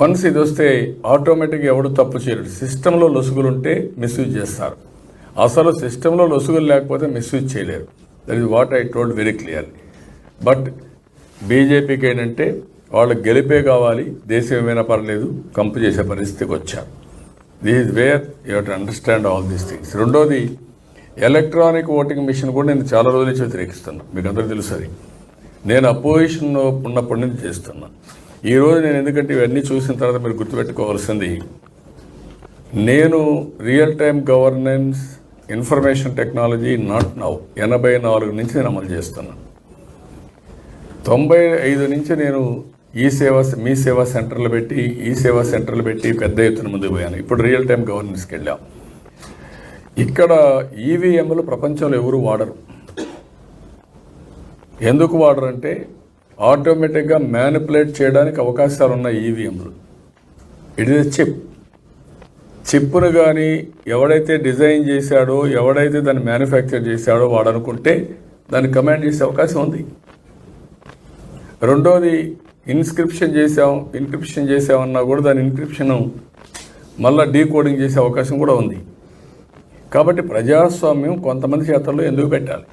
Once ఇది వస్తే ఆటోమేటిక్గా ఎవడు తప్పు చేయడు. సిస్టంలో లొసుగులు ఉంటే మిస్యూజ్ చేస్తారు. అసలు సిస్టంలో లొసుగులు లేకపోతే మిస్యూజ్ చేయలేరు. That is what I told very clear but బీజేపీకి ఏంటంటే వాళ్ళు గెలిపే కావాలి దేశం ఏమైనా పర్లేదు కంపు చేసే పరిస్థితికి వచ్చారు. This is where you had understand all these things రెండోది ఎలక్ట్రానిక్ ఓటింగ్ మిషన్ కూడా నేను చాలా రోజుల నుంచి వ్యతిరేకిస్తున్నాను. మీకు అందరూ తెలుసు అది. నేను అపోజిషన్లో ఉన్నప్పటి నుంచి చేస్తున్నాను. ఈరోజు నేను ఎందుకంటే ఇవన్నీ చూసిన తర్వాత మీరు గుర్తుపెట్టుకోవాల్సింది నేను real time governance information technology not now ఎనభై నాలుగు నుంచి నేను అమలు చేస్తున్నాను తొంభై ఐదు నుంచి నేను ఈ సేవా మీ సేవా సెంటర్లు పెట్టి ఈ సేవా సెంటర్లు పెట్టి పెద్ద ఎత్తున ముందుకు పోయాను. ఇప్పుడు రియల్ టైం గవర్నెన్స్కి వెళ్ళాం. ఇక్కడ ఈవీఎంలు ప్రపంచంలో ఎవరు వాడరు? ఎందుకు వాడరు అంటే ఆటోమేటిక్గా మ్యానిపులేట్ చేయడానికి అవకాశాలు ఉన్నాయి ఈవీఎంలు ఇట్ ఇస్ చిప్ చిప్పును కానీ ఎవడైతే డిజైన్ చేశాడో ఎవడైతే దాన్ని మ్యానుఫ్యాక్చర్ చేశాడో వాడు అనుకుంటే దాన్ని కమాండ్ చేసే అవకాశం ఉంది. రెండోది ఇన్స్క్రిప్షన్ చేసాం ఇన్క్రిప్షన్ చేసామన్నా కూడా దాని ఇన్క్రిప్షన్ మళ్ళీ డీకోడింగ్ చేసే అవకాశం కూడా ఉంది. కాబట్టి ప్రజాస్వామ్యం కొంతమంది చేతల్లో ఎందుకు పెట్టాలి?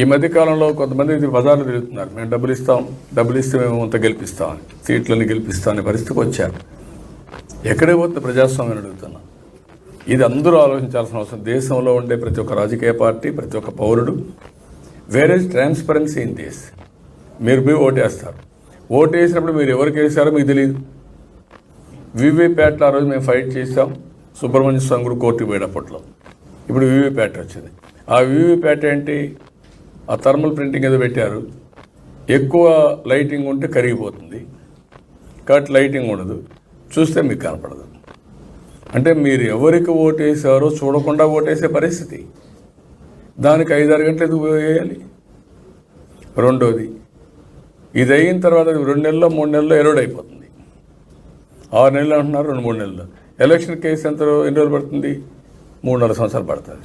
ఈ మధ్య కాలంలో కొంతమంది ఇది బజార్లు తిరుగుతున్నారు. మేము డబ్బులు ఇస్తాం డబ్బులు ఇస్తే మేము అంత గెలిపిస్తామని సీట్లని గెలిపిస్తాం అనే పరిస్థితికి వచ్చారు. ఎక్కడే పోతుంది ప్రజాస్వామ్యం అడుగుతున్నాం. అడుగుతున్నా ఇది అందరూ ఆలోచించాల్సిన అవసరం. దేశంలో ఉండే ప్రతి ఒక్క రాజకీయ పార్టీ ప్రతి ఒక్క పౌరుడు వేరే ట్రాన్స్పరెన్సీ ఇన్ దేశ్ మీరు పోయి ఓటేస్తారు. ఓటు వేసినప్పుడు మీరు ఎవరికి వేసారో మీకు తెలియదు వివిప్యాట్లు ఆ రోజు మేము ఫైట్ చేసాం సుబ్రహ్మణ్య స్వామి కూడా కోర్టుకు పోయేటప్పట్లో ఇప్పుడు వివిప్యాట్ వచ్చింది. ఆ వివిప్యాట్ ఏంటి? ఆ థర్మల్ ప్రింటింగ్ ఏదో పెట్టారు. ఎక్కువ లైటింగ్ ఉంటే కరిగిపోతుంది. కాబట్టి లైటింగ్ ఉండదు. చూస్తే మీకు కనపడదు. అంటే మీరు ఎవరికి ఓటేసారో చూడకుండా ఓటేసే పరిస్థితి. దానికి ఐదారు గంటలు ఎందుకు వేయాలి? రెండోది ఇది అయిన తర్వాత రెండు నెలల్లో మూడు నెలల్లో ఎరోడ్ అయిపోతుంది. ఆరు నెలలు అంటున్నారు రెండు మూడు నెలలు. ఎలక్షన్ కేసు ఎంత ఎన్ని రోజులు పడుతుంది? మూడున్నర సంవత్సరాలు పడుతుంది.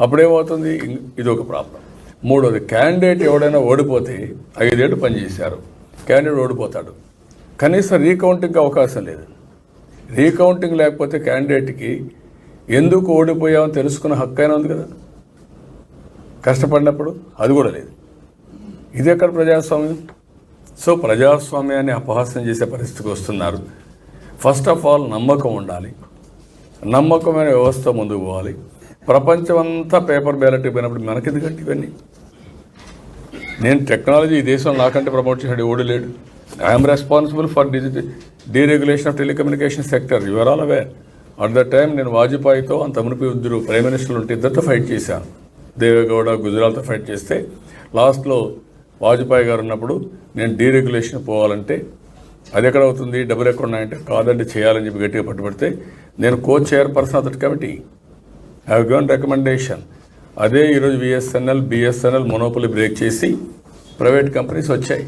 అప్పుడేమవుతుంది? ఇది ఒక ప్రాబ్లం మూడోది క్యాండిడేట్ ఎవడైనా ఓడిపోతే ఐదేళ్ళు పనిచేశారు. క్యాండిడేట్ ఓడిపోతాడు. కనీసం రీకౌంటింగ్కి అవకాశం లేదు. రీకౌంటింగ్ లేకపోతే క్యాండిడేట్కి ఎందుకు ఓడిపోయామని తెలుసుకున్న హక్కు అయినా ఉంది కదా. కష్టపడినప్పుడు అది కూడా లేదు. ఇది ఎక్కడ ప్రజాస్వామ్యం? సో ప్రజాస్వామ్యాన్ని అపహాస్యం చేసే పరిస్థితికి వస్తున్నారు. ఫస్ట్ ఆఫ్ ఆల్ నమ్మకం ఉండాలి. నమ్మకమైన వ్యవస్థ ముందుకు పోవాలి. ప్రపంచం అంతా పేపర్ బ్యాలెట్ పోయినప్పుడు మనకెందుకంటే ఇవన్నీ? నేను టెక్నాలజీ ఈ దేశం నాకంటే ప్రమోట్ చేసాడు ఓడి లేడు. I'm responsible for digital deregulation of telecommunication sector your all aware at the time నేను వాజ్పేయితో అంత మునిపి ఇద్దరు ప్రైమ్ మినిస్టర్లు ఉంటే ఇద్దరితో ఫైట్ చేశాను. దేవేగౌడ గుజరాత్తో ఫైట్ చేస్తే లాస్ట్లో వాజ్పేయి గారు ఉన్నప్పుడు నేను డీరెగ్యులేషన్ పోవాలంటే అది ఎక్కడ అవుతుంది? డబ్బులు ఎక్కడ ఉన్నాయంటే కాదండి చేయాలని చెప్పి గట్టిగా పట్టుబడితే నేను కో చైర్పర్సన్ అతడి కమిటీ హ్యావ్ గివన్ రికమెండేషన్ అదే ఈరోజు విఎస్ఎన్ఎల్ బిఎస్ఎన్ఎల్ మొనోపలి బ్రేక్ చేసి ప్రైవేట్ కంపెనీస్ వచ్చాయి.